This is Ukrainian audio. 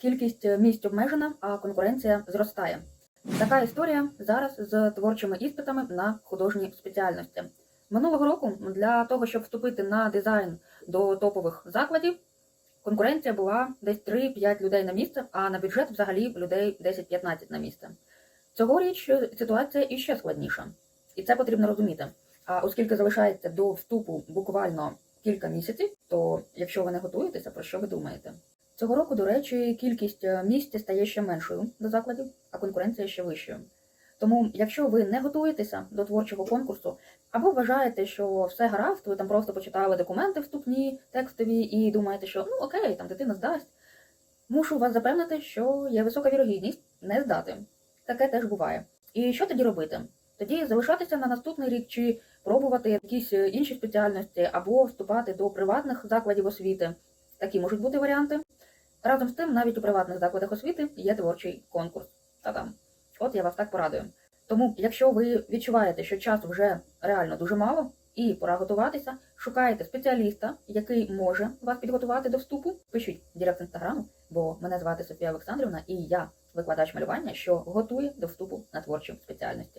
Кількість е, місць обмежена, а конкуренція зростає. Така історія зараз з творчими іспитами на художні спеціальності. Минулого року для того, щоб вступити на дизайн до топових закладів, конкуренція була десь 3-5 людей на місце, а на бюджет взагалі людей 10-15 на місце. Цьогоріч е, ситуація іще складніша, і це потрібно розуміти. А оскільки залишається до вступу буквально кілька місяців, то якщо ви не готуєтеся, про що ви думаєте? Цього року, до речі, кількість е, місць стає ще меншою до закладів, а конкуренція ще вищою. Тому, якщо ви не готуєтеся до творчого конкурсу, або вважаєте, що все гаразд, ви там просто почитали документи вступні, текстові, і думаєте, що ну окей, там дитина здасть, мушу вас запевнити, що є висока вірогідність не здати. Таке теж буває. І що тоді робити? Тоді залишатися на наступний рік чи пробувати якісь е, інші спеціальності, або вступати до приватних закладів освіти. Такі можуть бути варіанти. Разом з тим, навіть у приватних закладах освіти є творчий конкурс. Та там. От я вас так порадую. Тому, якщо ви відчуваєте, що часу вже реально дуже мало, і пора готуватися, шукайте спеціаліста, який може вас підготувати до вступу. Пишіть директ інстаграму, бо мене звати Софія Олександрівна, і я викладач малювання, що готує до вступу на. До зустрічі!